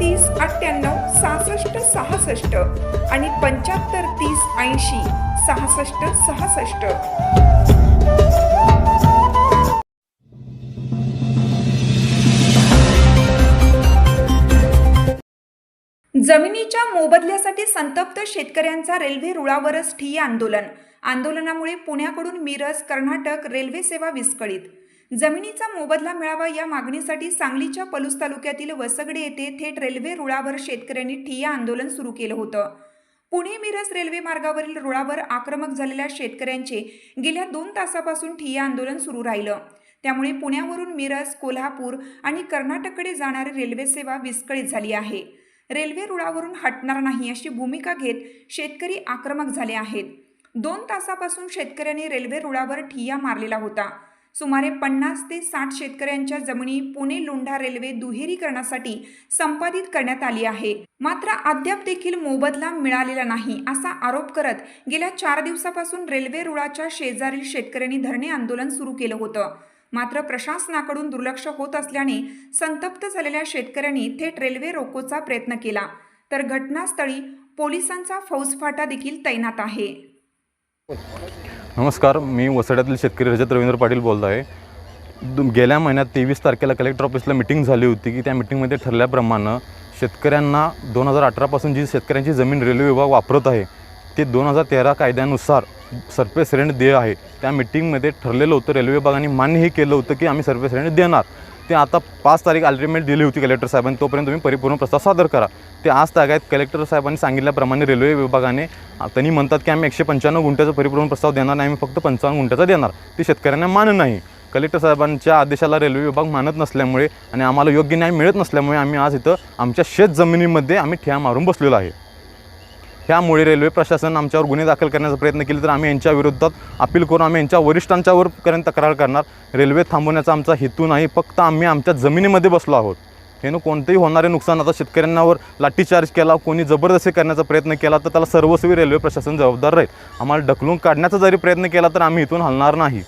तीस अठ्ठ्याण्णव सहासष्ट सहासष्ट आणि पंच्याहत्तर तीस ऐंशी सहासष्ट सहासष्ट. जमिनीच्या मोबदल्यासाठी संतप्त शेतकऱ्यांचा रेल्वे रुळावरच ठिय्या आंदोलन. आंदोलनामुळे पुण्याकडून मिरज कर्नाटक रेल्वे सेवा विस्कळीत. जमिनीचा मोबदला मिळावा या मागणीसाठी सांगलीच्या पलूस तालुक्यातील वसगडे येथे थेट रेल्वे रुळावर शेतकऱ्यांनी ठिय्या आंदोलन सुरू केलं होतं. पुणे मिरज रेल्वे मार्गावरील रुळावर आक्रमक झालेल्या शेतकऱ्यांचे गेल्या दोन तासापासून ठिय्या आंदोलन सुरू राहिलं. त्यामुळे पुण्यावरून मिरज कोल्हापूर आणि कर्नाटककडे जाणारी रेल्वे सेवा विस्कळीत झाली आहे. रेल्वे रुळावरून हटणार नाही अशी भूमिका घेत शेतकरी आक्रमक झाले आहेत. दोन तासापासून शेतकऱ्यांनी रेल्वे रुळावर ठिय्या मारलेला होता. सुमारे पन्नास ते साठ शेतकऱ्यांच्या जमिनी पुणे लोंढा रेल्वे दुहेरीकरणासाठी संपादित करण्यात आली आहे. मात्र अद्याप देखील मोबदला मिळालेला नाही असा आरोप करत गेल्या चार दिवसापासून रेल्वे रुळाच्या शेजारील शेतकऱ्यांनी धरणे आंदोलन सुरू केलं होतं. मात्र प्रशासनाकडून दुर्लक्ष होत असल्याने संतप्त झालेल्या शेतकऱ्यांनी थेट रेल्वे रोकोचा प्रयत्न केला. तर घटनास्थळी पोलिसांचा फौजफाटा देखील तैनात आहे. नमस्कार मी वसड्यातील शेतकरी रजत रवींद्र पाटील बोलत आहे. दु- गेल्या महिन्यात तेवीस तारखेला कलेक्टर ऑफिसला मिटिंग झाली होती की त्या मिटिंगमध्ये ठरल्याप्रमाणे शेतकऱ्यांना दोन हजार अठरापासून जी शेतकऱ्यांची जमीन रेल्वे विभाग वापरत आहे ते दोन हजार तेरा कायद्यानुसार सर्फेस रेंट देय आहे. त्या मिटिंगमध्ये ठरलेलं होतं रेल्वे विभागाने मान्य हे केलं होतं की आम्ही सर्फेस रेंट देणार. ते आता पाच तारीख अल्टिमेट दिली होती कलेक्टर साहेबांनी तोपर्यंत तुम्ही परिपूर्ण प्रस्ताव सादर करा. ते आज तागायत कलेक्टर साहेबांनी सांगितल्याप्रमाणे रेल्वे विभागाने त्यांनी म्हणतात की आम्ही एकशे पंच्याण्णव गुंठ्याचा परिपूर्ण प्रस्ताव देणार नाही आम्ही फक्त पंचावन्न गुंठ्याचा देणार. ते शेतकऱ्यांना मान नाही. कलेक्टर साहेबांच्या आदेशाला रेल्वे विभाग मानत नसल्यामुळे आणि आम्हाला योग्य न्याय मिळत नसल्यामुळे आम्ही आज इथं आमच्या शेत जमिनीमध्ये आम्ही ठ्या मारून बसलेलो आहे. त्यामुळे रेल्वे प्रशासन आमच्यावर गुन्हे दाखल करण्याचा प्रयत्न केले तर आम्ही यांच्या विरोधात अपील करून आम्ही यांच्या वरिष्ठांच्यावरपर्यंत तक्रार करणार. रेल्वे थांबवण्याचा आमचा हेतू नाही. फक्त आम्ही आमच्या जमिनीमध्ये बसलो आहोत. हेनं कोणतेही होणारे नुकसान आता शेतकऱ्यांवर लाठीचार्ज केला कोणी जबरदस्ती करण्याचा प्रयत्न केला तर त्याला सर्वस्वी रेल्वे प्रशासन जबाबदार राहील. आम्हाला ढकलून काढण्याचा जरी प्रयत्न केला तर आम्ही इथून हलणार नाही.